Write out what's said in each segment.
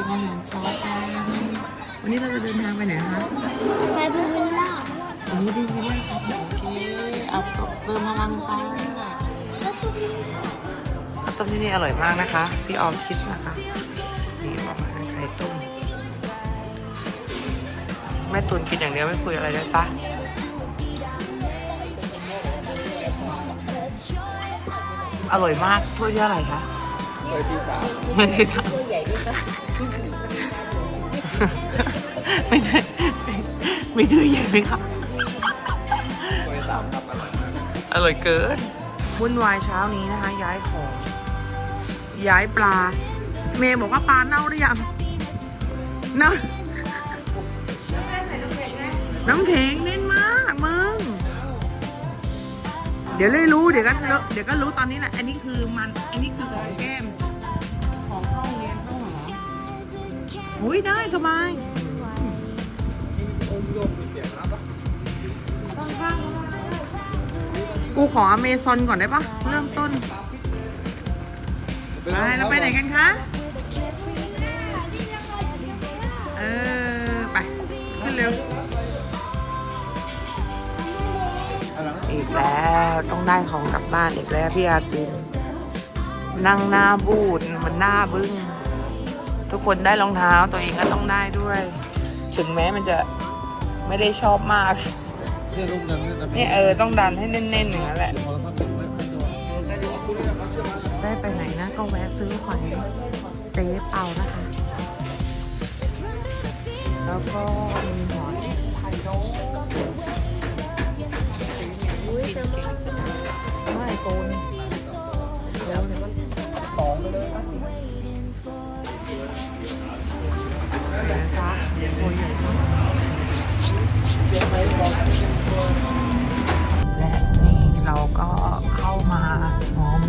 กินอาหารเช้ากันวันนี้เราจะเดินทางไปไหนคะไปพูวิลล่าโอ้ดีมากครับโอเคเอาเติมพลังจ้าแล้วก็มีข้าวต้มที่นี่อร่อยมากนะคะ พี่ออมคิดนะคะนี่ออกมาไข่ต้มแม่ตุนกินอย่างเดียวไม่คุยอะไรเลยปะอร่อยมากถ้วยที่อะไหรคะถ้วยที่สามไม่ได้ทำ ไม่ได้ไม่ดื้อใหญ่ไหมคะถ้วยสามครับอร่อยมากอร่อยเกินวุ่นวายเช้านี้นะคะ ย้ายของ ย้ายปลา เมย์บอกว่าปลาเน่าหรือยังเน่าน้ำแข็งเน้นมากมึง เดี๋ยวเลยรู้เดี๋ยวก็เลอะเดี๋ยวก็รู้ตอนนี้แหละ อันนี้คือมัน อันนี้คือของแก้ม อุ้ยได้สบายองค์โยมกูขออเมซอนก่อนได้ปะเริ่มต้นไปเราไปไหนกันคะ เออ ไป ขึ้นเร็ว อีกแล้วต้องได้ของกลับบ้านอีกแล้วพี่อาตินนั่งหน้าบูดมันหน้าบึ้ง ทุกคนได้รองเท้าตัวเองก็ต้องได้ด้วย ถึงแม้มันจะไม่ได้ชอบมากเชื่อลูกนั้นนะนี่เออต้องดันให้แน่นๆอย่างนั้นแหละได้ไปไหนนะก็แวะซื้อหอยเจ๊เปานะคะ แล้วก็มีหอยไข่ดอง และนี่เราก็เข้ามา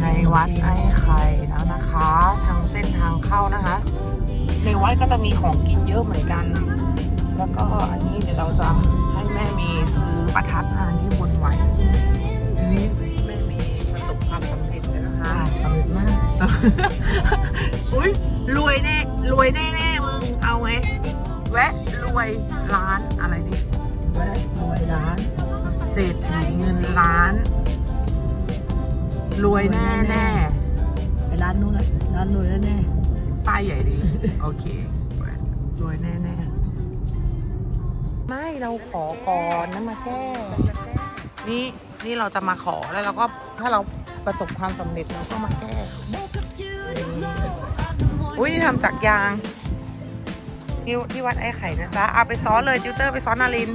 ในวัดไอ้ไข่แล้วนะคะ ทางเส้นทางเข้านะคะ ในวัดก็จะมีของกินเยอะเหมือนกัน แล้วก็อันนี้เดี๋ยวเราจะให้แม่มีซื้อประทัดอันนี้บนไหวอันนี้แม่มีประสบความสำเร็จแล้วนะคะสำเร็จมากอุ้ยรวยแน่รวยแน่แน่ๆมึงเอาไงแวะรวยล้านอะไรดิ เงินล้าน รวยแน่แน่ไปร้านนู้นละร้านรวยแล้วแน่ๆป้ายใหญ่ดี โอเคแวะรวยแน่แน่ๆไม่เราขอก่อนนะมาแก้นี่นี่เราจะมาขอแล้วเราก็ถ้าเราประสบความสำเร็จเราก็มาแก้อุ้ยนี่ทำจากยางที่ที่วัดไอ้ไข่นะจ๊ะเอาไปซ้อนเลยติวเตอร์ไปซ้อนนาริน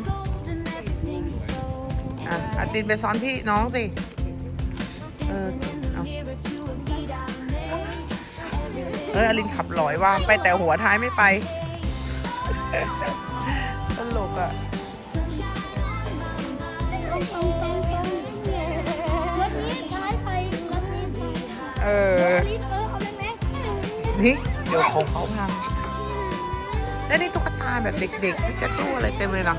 อะอาตินไปซ้อนพี่น้องสิ เออเอาเอออารินขับลอยว่าไปแต่หัวท้ายไม่ไป ตลกอะตรงตรงตรงตรงรถนี้ย้ายไปรถนี้ไปเออรถนี้เออเอาแรงๆนี่ เดี๋ยวของเขาพังแล้วนี่ตุ๊กตาแบบเด็กๆพิกาจูอะไรเต็มเลยนะ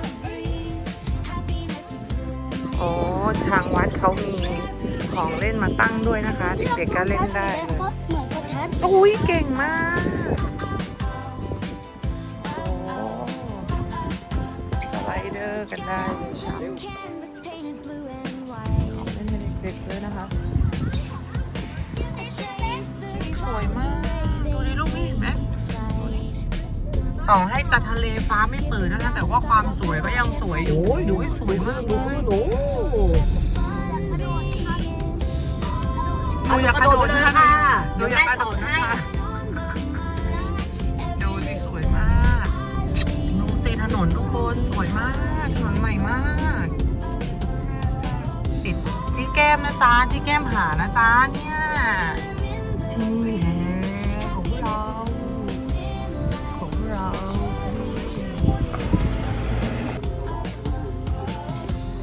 โอ้ทางวัดเขามีของเล่นมาตั้งด้วยนะคะ เด็กๆก็เล่นได้เหมือนประทัดอุ้ยเก่งมากโอ้สไลเดอร์กันได้เลย ต่อให้จะทะเลฟ้าไม่เปิดนะคะแต่ว่าความสวยก็ยังสวยอยู่โอ้ยดูสวยมากดูสิโอ้โหดูอยากกระโดดเลยค่ะดูเดี๋ยวอยากแม่กระโดสอดนนะให้คะดูสิสวยมากดูสิถนนทุกคนสวยมากถนนใหม่มากติดจี้แก้มนะจ๊ะจี้แก้มหานะจ๊ะเนี่ย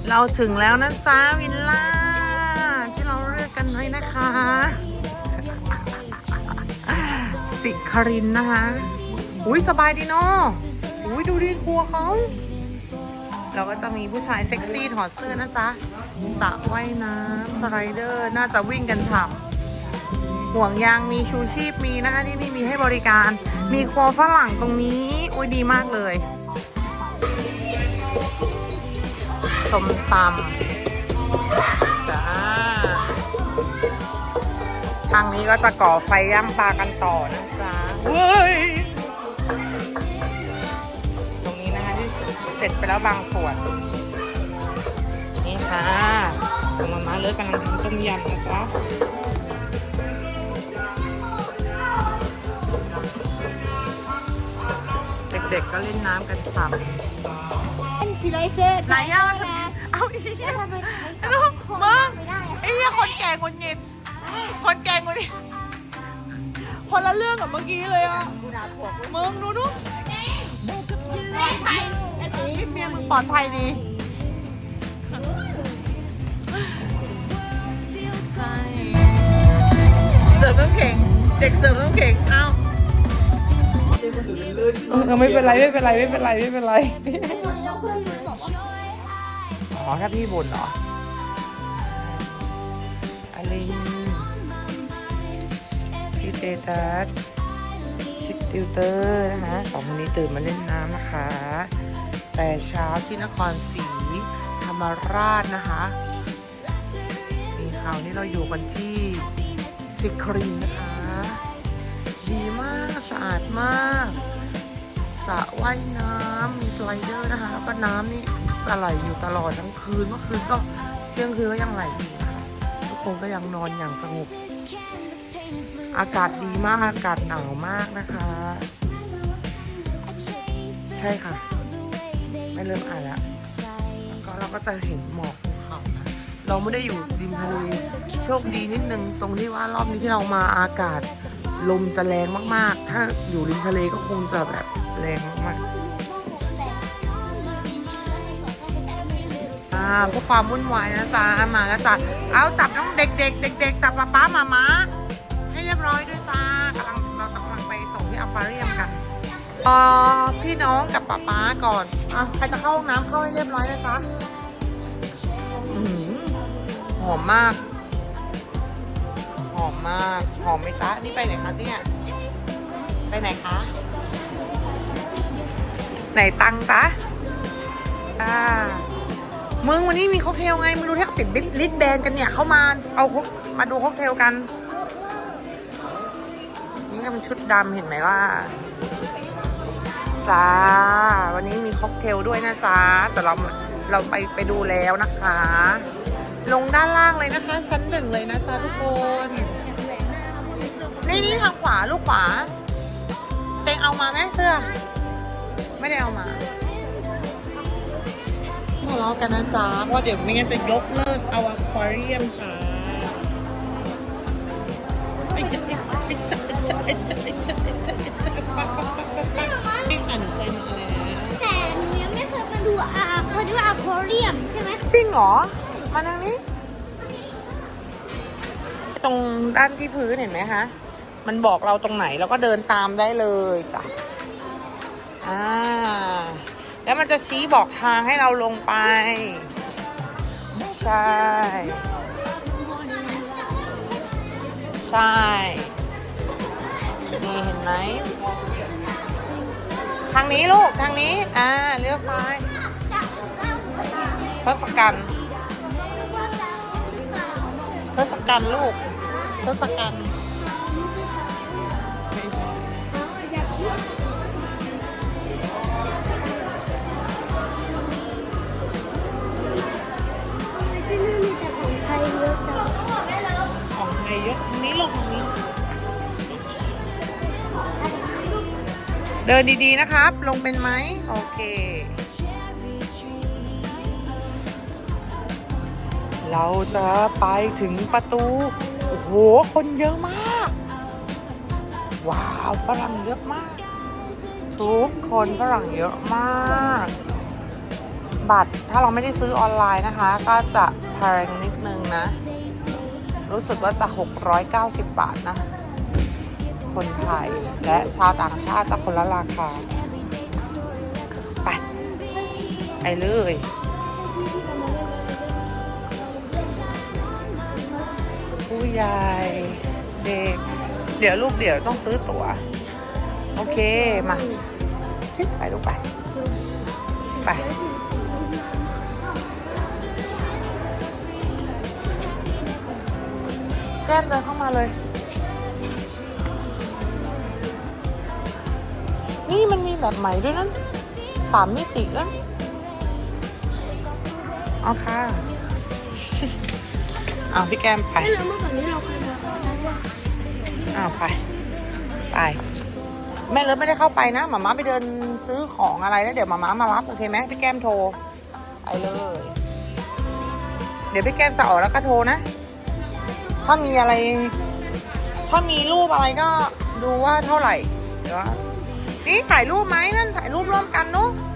เราถึงแล้วนะจ๊ะวิลล่าที่เราเลือกกันไว้นะคะ สิคารินนะคะ อุ้ยสบายดีเนาะอุ้ยดูดิครัวเขาเราก็จะมีผู้ชายเซ็กซี่ถอดเสื้อนะจ๊ะสระว่ายน้ำสไลเดอร์ น่าจะวิ่งกันฉ่ำห่วงยางมีชูชีพมีนะคะที่นี่มีให้บริการ มีครัวฝรั่งตรงนี้ อุ้ยดีมากเลย ส้มตำจ้าทางนี้ก็จะก่อไฟย่างปลากันต่อนะจ๊ะเฮ้ยตรงนี้นะคะที่เสร็จไปแล้วบางส่วน นี่ค่ะตรงมามาเลยกำลังทำต้มยำนะคะเด็กๆก็เล่นน้ำกันฉ่ำเป็นสีไรเซอร์ไหนอะ เอาอีกทำไมลูกมึงไม่ได้อะไอ้เหี้ยคนแก่คนหงิดคนแก่คนนี้คนละเรื่องกับเมื่อกี้เลยอะมึงดูดูปลอดภัยเมียมึงปลอดภัยดีเสิร์ฟน้ำแข็งเด็กเสิร์ฟน้ำแข็งเอ้าเออไม่เป็นไรไม่เป็นไรไม่เป็นไรไม่เป็นไร เพื่อนบอกว่า อ๋อถ้าพี่บ่นเหรออลินพี่เจตัสชิดติวเตอร์นะคะสองคนนี้ตื่นมาเล่นน้ำนะคะ แต่เช้าที่นครศรีธรรมราชนะคะนี่คราวนี้เราอยู่กันที่สิครีนนะคะดีมากสะอาดมากสระว่ายน้ำมีสไลเดอร์นะคะแล้วก็น้ำนี่ จะไหลอยู่ตลอดทั้งคืนเมื่อคืนก็เที่ยงคืนก็ยังไหลอยู่นะคะทุกคนก็ยังนอนอย่างสงบ อากาศดีมากอากาศหนาวมากนะคะ ใช่ค่ะ ไม่เริ่มอ่านแล้วแล้วก็เราก็จะเห็นหมอกภูเขานะเราไม่ได้อยู่ริมทะเลโชคดีนิดนึงตรงที่ว่ารอบนี้ที่เรามาอากาศลมจะแรงมากๆ ถ้าอยู่ริมทะเลก็คงจะแบบแรงมากๆ เพื่อความวุ่นวายนะจ๊ะมาแล้วจ้ะเอาจับน้องเด็กๆเด็ก ๆ จับป๊าป๊ามามาให้เรียบร้อยด้วยจ้ากำลังเรากำลังไปส่งที่อควาเรียมกันเออพี่น้องกับป๊าป๊าก่อนอะใครจะเข้าห้องน้ำเข้าให้เรียบร้อยนะจ๊ะหอมมาก หอมมาก หอมไหมจ๊ะนี่ไปไหนคะเนี่ยไปไหนคะไหนตังค์จ๊ะอ่า มึงวันนี้มีค็อกเทลไงมึงดูที่เขาติดลิสแบนกันเนี่ยเข้ามาเอามาดูค็อกเทลกัน นี่ก็เป็นชุดดำเห็นไหมล่ะจ้าวันนี้มีค็อกเทลด้วยนะจ๊ะแต่เราเราไปไปดูแล้วนะคะ ลงด้านล่างเลยนะคะ ชั้นหนึ่งเลยนะจ๊ะทุกคนนี่นี่ทางขวาลูกขวาเตงเอามาไหมเสื้อ ไม่ได้เอามา ทะเลาะกันนะจ๊ะเพราะเดี๋ยวไม่งั้นจะยกเลิกเอาอควาเรียมจ้าไอ้จ๊ะไอ้จ๊ะไอ้จ๊ะไอ้จ๊ะไอ้จ๊ะไอ้จ๊ะไอ้จ๊ะไอ้จ๊ะนี่ค่ะหนูเคยมาแล้วแต่หนูยังไม่เคยมาดูอาเขาเรียกว่าอะควาเรียมใช่ไหมจริงเหรอ มาทางนี้ ตรงด้านที่พื้นเห็นไหมคะ มันบอกเราตรงไหนเราก็เดินตามได้เลยจ้ะอ่า แล้วมันจะชี้บอกทางให้เราลงไป ใช่ ใช่ นี่เห็นไหม ทางนี้ลูก ทางนี้ อ่า เลี้ยวซ้ายทศกัณฐ์ทศกัณฐ์ลูกทศกัณฐ์ไม่ เดินดีๆนะครับ ลงเป็นไหมโอเค เราจะไปถึงประตู โอ้โห คนเยอะมาก ว้าวฝรั่งเยอะมาก ทุกคนฝรั่งเยอะมาก บัตรถ้าเราไม่ได้ซื้อออนไลน์นะคะ ก็จะแพงนิดนึงนะ รู้สึกว่าจะ 690 บาทนะ คนไทย และชาวต่างชาติจะคนละราคา ไป ไปเลยผู้ใหญ่เคเดี๋ยวลูกเดี๋ยวต้องซื้อตั๋ว โอเค มา ไปลูกไป ไปแก้มเดินเข้ามาเลย นี่มันมีแบบใหม่ด้วยนะสามมิตินะเอาค่ะเอาพี่แก้มไปไม่รู้เมื่อก่อนนี้เราเคยมาเข้าร้านเนี่ยอ้าวไป ไป แม่เลิฟไม่ได้เข้าไปนะหมาม้าไปเดินซื้อของอะไรแล้วเดี๋ยวหมาม้ามารับโอเคไหมพี่แก้มโทรไปเลย เดี๋ยวพี่แก้มจะออกแล้วก็โทรนะ ถ้ามีอะไร ถ้ามีรูปอะไรก็ดูว่าเท่าไหร่ เดี๋ยว นี่ถ่ายรูปไหมนั่นถ่ายรูปร่วมกันเนุ๊นี่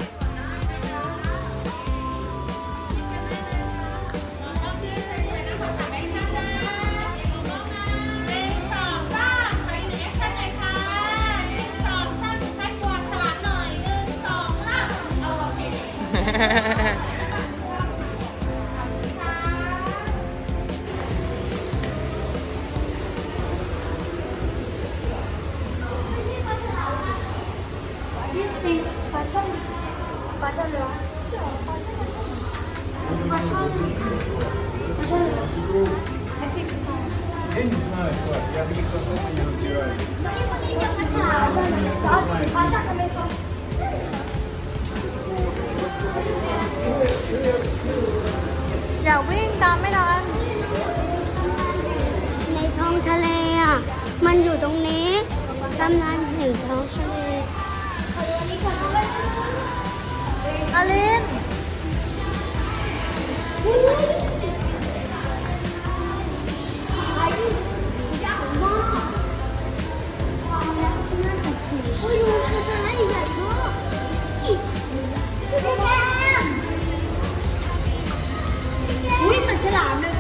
อย่าวิ่งตามไม่ทันในท้องทะเลอะ มันอยู่ตรงนี้ตำนานแห่งท้องทะเล อาลินใหญ่มากความยาวน่าะถึงอุ้ยดูคือทะหญ่มากอีกคือแก้มอุ้ยเหมือนฉลามเลย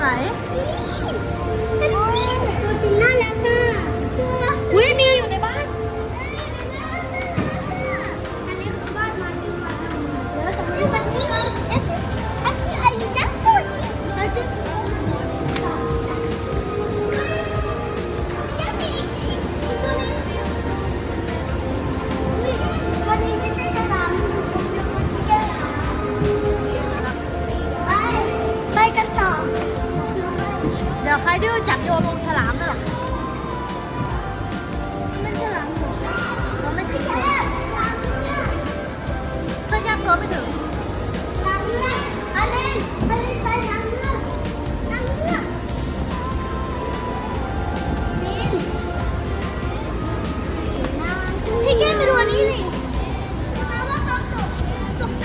ไห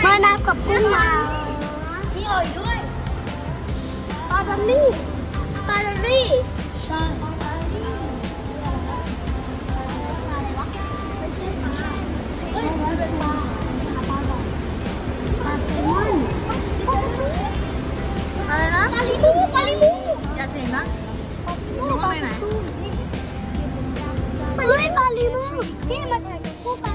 มานับกับกุ้มามีออยด้วยปาดันนี่ปาดันนี่ใช่อะไรนะปลาลิมูปาลิมูอย่าเสียงนะหนูว่ไปเฮ้ยปาลิมูพี่มาถ่ากคู่ปลา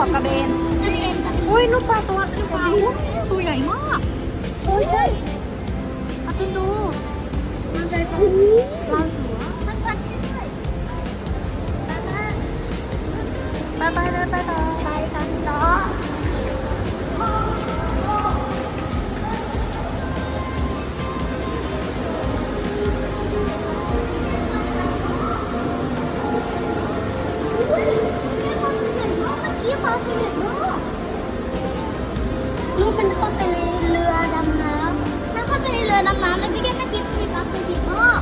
าะกระเบน อุ้ยลูกปลาตัวลูกปลาตัวใหญ่มากโอ้ยใช่อาตุนดูมันเป็ปลาปสัวมันปัดยบ๊ายบายเลยไปต่อไปสันต่อ ลูกลูกเป็นคนไปในเรือดำน้ำถ้าเข้าไปในเรือดำน้ำแล้วพี่แก้มไม่กินพี่ป๊าคือผิดมาก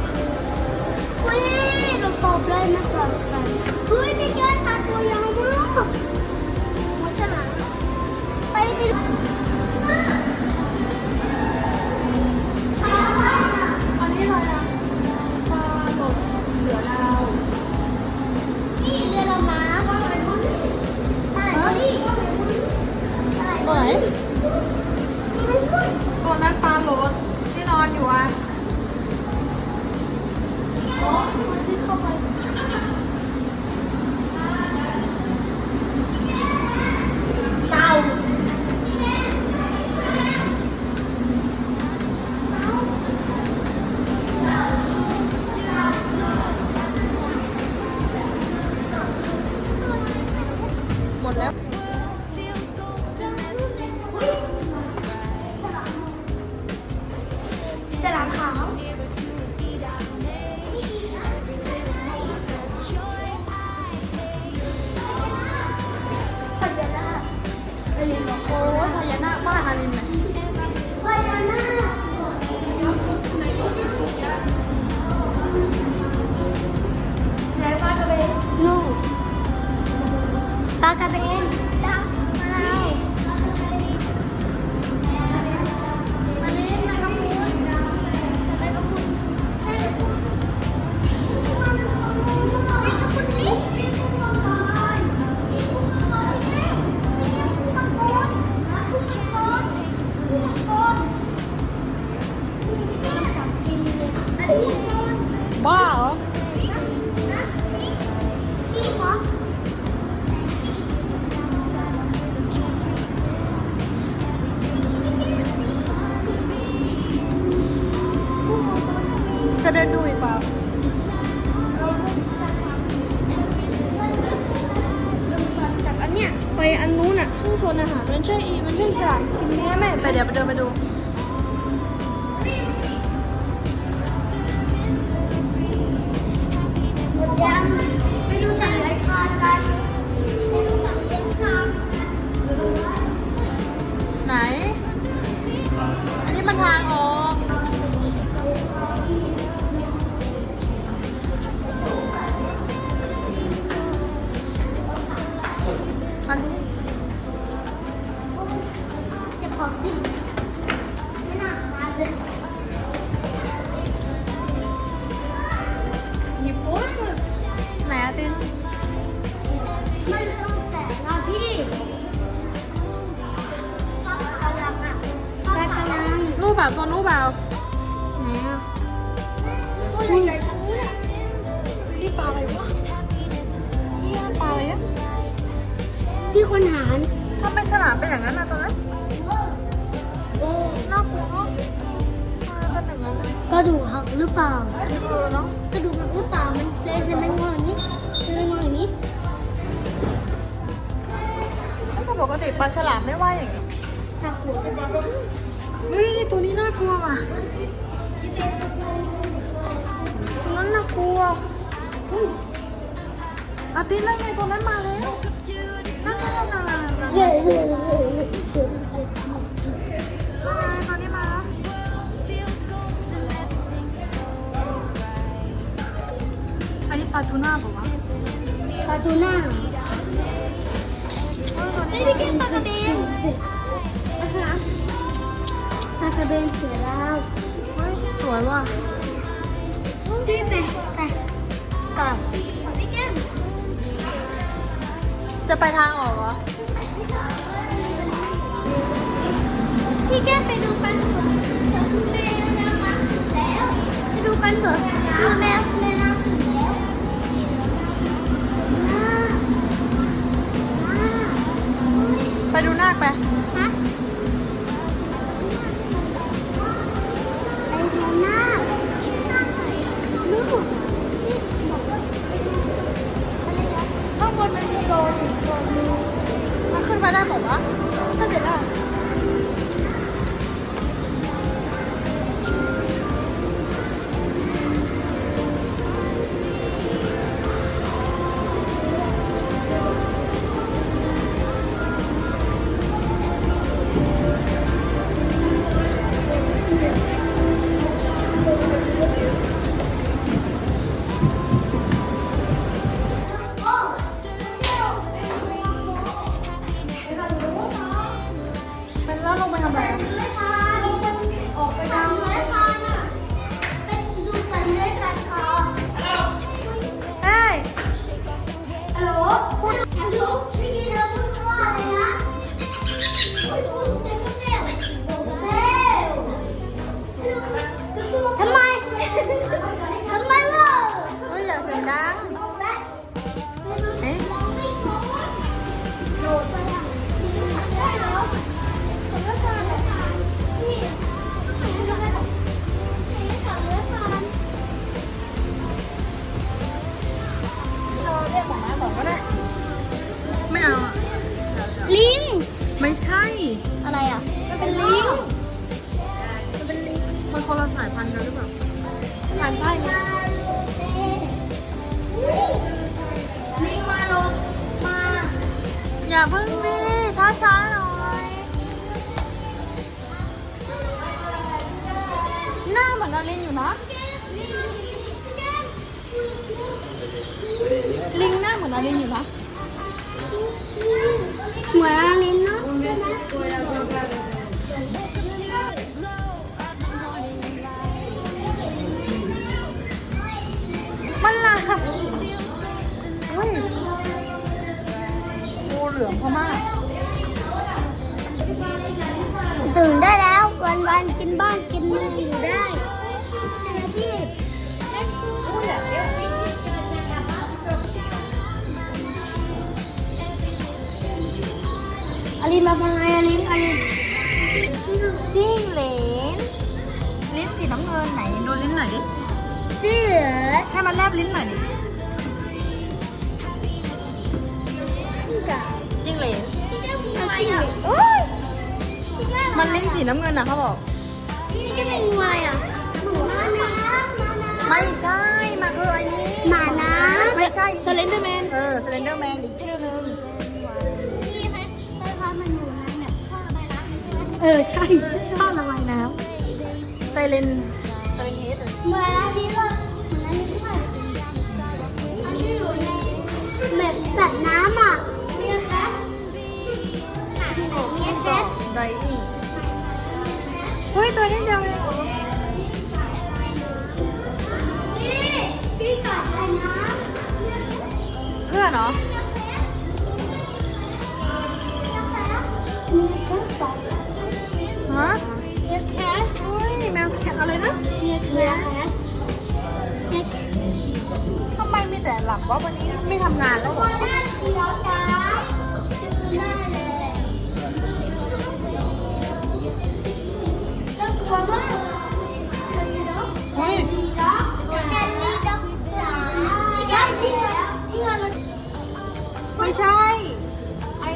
อุ้ยหนูตบเลยนะคะ Ik ga het. ติปลาฉลามไม่ว่าอย่างนี้วเฮ้ยตัวนี้น่ากลัวว่ะตัวนั้นน่ากลัวอาติแล้ไงตัวนั้นมาแล้วน่ากลัวนี้มาอันนี้ปลาทูน่าป่าวะปลาทูน่า ไม่ได้กินปลากระเบนนะคะปลากระเบนเสือดาวสวยว่ะพี่ไปไปกับพี่แก้มจะไปทางออกเหรอ พี่แก้มไปดูกันเถอะคือแม่น้ำมาสุดแล้วไปดูกันเถอะคือแม่แม่าคไปฮะไปเรียนหน้าลูกข้างบนมันมีโดนอีกตัวนึงมันขึ้นไปได้ป่าว ไม่ใช่ อะไรอะมันเป็นลิงมันคนละสายพันธุ์กันหรือเปล่าผ่านป้ายนะลิงมาลงมา อย่าพึ่งดิช้าๆหน่อย หน้าเหมือนอลินอยู่นะ ลิงหน้าเหมือนอลินอยู่นะ เหมือนอลินเนาะมันหลับเฮ้ยงูเหลือมพม่าตื่นได้แล้ววันวันๆกินบ้านกินเมืองอยู่ได้ใช่ไหมพี่ ลินมาฟังไงอลินอลินจิ้งเหลนลิ้นสีน้ำเงินไหนดูลิ้นหน่อยดิเสือให้มันแลบลิ้นหน่อยดิจิ้งเหลนพี่แก้วงูอะไรอะโอ้ยพี่แก้วมันลิ้นสีน้ำเงินนะเขาบอกพี่แก้วเป็นงูอะไรอะหมูม้าน้ำม้าน้ำไม่ใช่มันคือไอ้นี้หมาน้ำไม่ใช่สเลนเดอร์แมนเออสเลนเดอร์แมนอีกชื่อนึงนี่ เออใช่ท่อระบายน้ไซเลนไซเลนเฮดำเหมือนอันนี้เลยเหมือนอันนี้ด้วยอันนี้อยู่ในแบบแบบน้ำอะมีแคทมีแคทไดอิงเฮ้ยตัวนี้เดียวเองนี่พี่กัดไอ้น้เพื่อนเหรอ อะไรนะมีแคททำไมมีแต่หลับวะวันนี้ไม่ทำงานแล้วเหรอหน้าเขียวจ้าหน้าเลยน่ากลัวมากเฮ้ยไม่ใช่ไอ้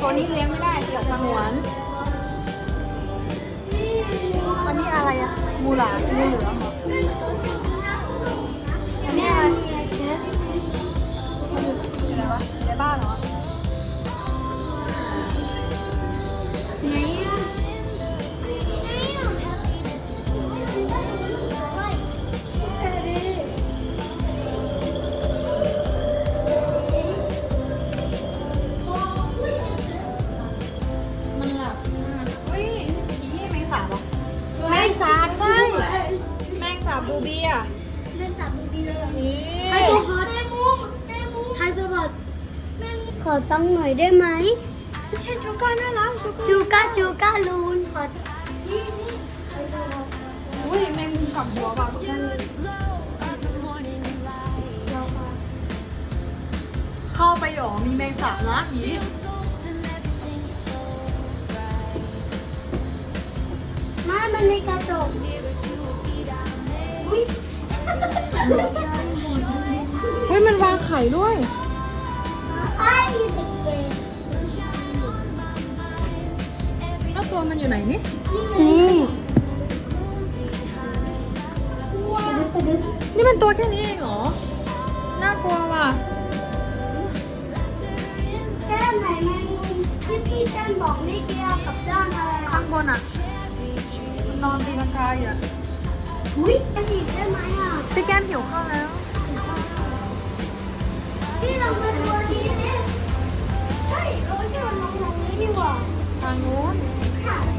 ตัวนี้เลี้ยงไม่ได้เสือสงวน อะไรอะงูหลามงูเหลือม บดูบีอะเล่นสามดีเลยนี่ไฮโซพอดแม่มุ้งแม่มุ้งไฮโซพอดแม่มุ้งขอตังค์หน่อยได้ไหมไม่ใช่จูก้าน่ารักจูก้าจูก้าลูนขอนี่นี่ไฮโซพอดอุ้ยแมงมุมกลับหัวว่ะเข้าไปหรอมีแมงสาบนะหยีมามันในกระจกอุ้ย เฮ้ยมันวางไข่ด้วยไอ้เด็กเด็กแล้วตัวมันอยู่ไหนนี่นี่นี่มันตัวแค่นี้เองเหรอ น่ากลัวว่ะ แก้มไหนแมงมุมที่พี่แก้มบอกไม่เกี่ยวกับด้านอะไรข้างบนอะ มันนอนตีลังกาอยู่อะ อุ้ยจะหยิบได้ไหมอะ พี่แก้มหิวข้าวแล้ว พี่ลองมาดูอันนี้ดิใช่เออที่มันลงตรงนี้นี่หว่าทางนู้นค่ะค่ะ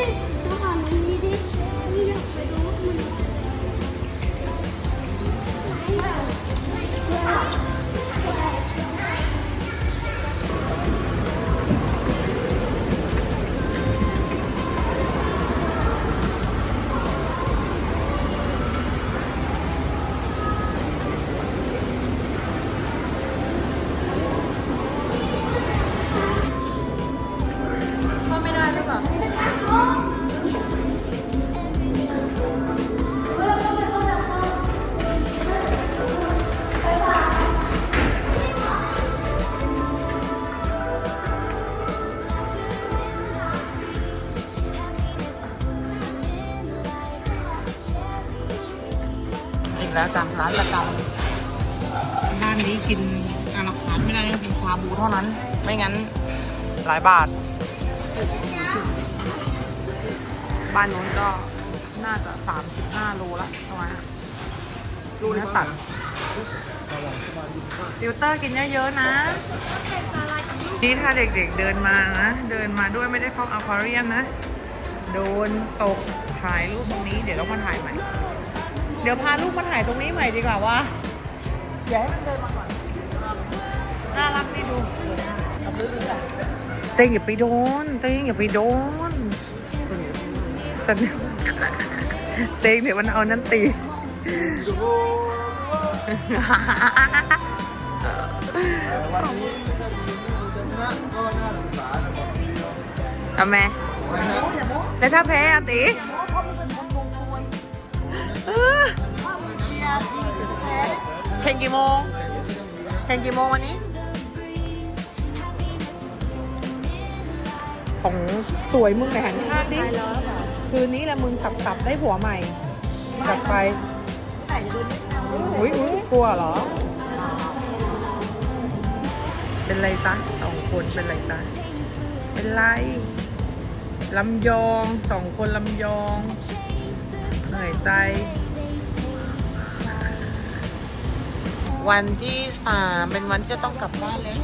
พี่ หลายบาท บ้านนู้นก็น่าจะสามสิบห้าโลละประมาณนั้นรูเนื้อสัตว์ติวเตอร์กินเยอะๆนะ นี่ถ้าเด็กๆเดินมานะ เดินมาด้วยไม่ได้เข้าอควาเรียมนะ โดนตกถ่ายรูปตรงนี้ เดี๋ยวเรามาถ่ายใหม่ เดี๋ยวพาลูกมาถ่ายตรงนี้ใหม่ดีกว่าว่าอย่าให้มันเดินมาก่อน น่ารักดีดูเต้งอย่าไปโดน เต้งอย่าไปโดนสนเต้งเดี๋ยวมันเอานั้นตีวันนี้ชนะก็น่าสงสารนะบอกพี่ทำไมแล้วถ้าแพ้อะตีเออแข่งกี่โมงแข่งกี่โมงวันนี้ ของสวยมึงไหนหันข้างดิ คืนนี้แหละมึงสับสับได้ผัวใหม่กลับไปอุ้ยอุ้ยกลัวเหรอ เป็นไรจ๊ะสองคนเป็นไรจ๊ะเป็นไรลำยองสองคนลำยองเหนื่อยใจ วันที่สามเป็นวันจะต้องกลับบ้านแล้ว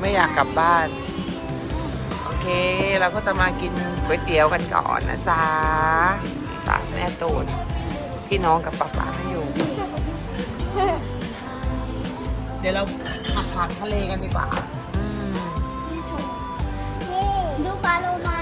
ไม่อยากกลับบ้าน โอเค เราก็จะมากินก๋วยเตี๋ยวกันก่อนนะจ๊ะตาแม่ตูนพี่น้องกับป๊าป๊าให้อยู่ เดี๋ยวเราขับผ่านทะเลกันดีกว่า ดูปลาโลมา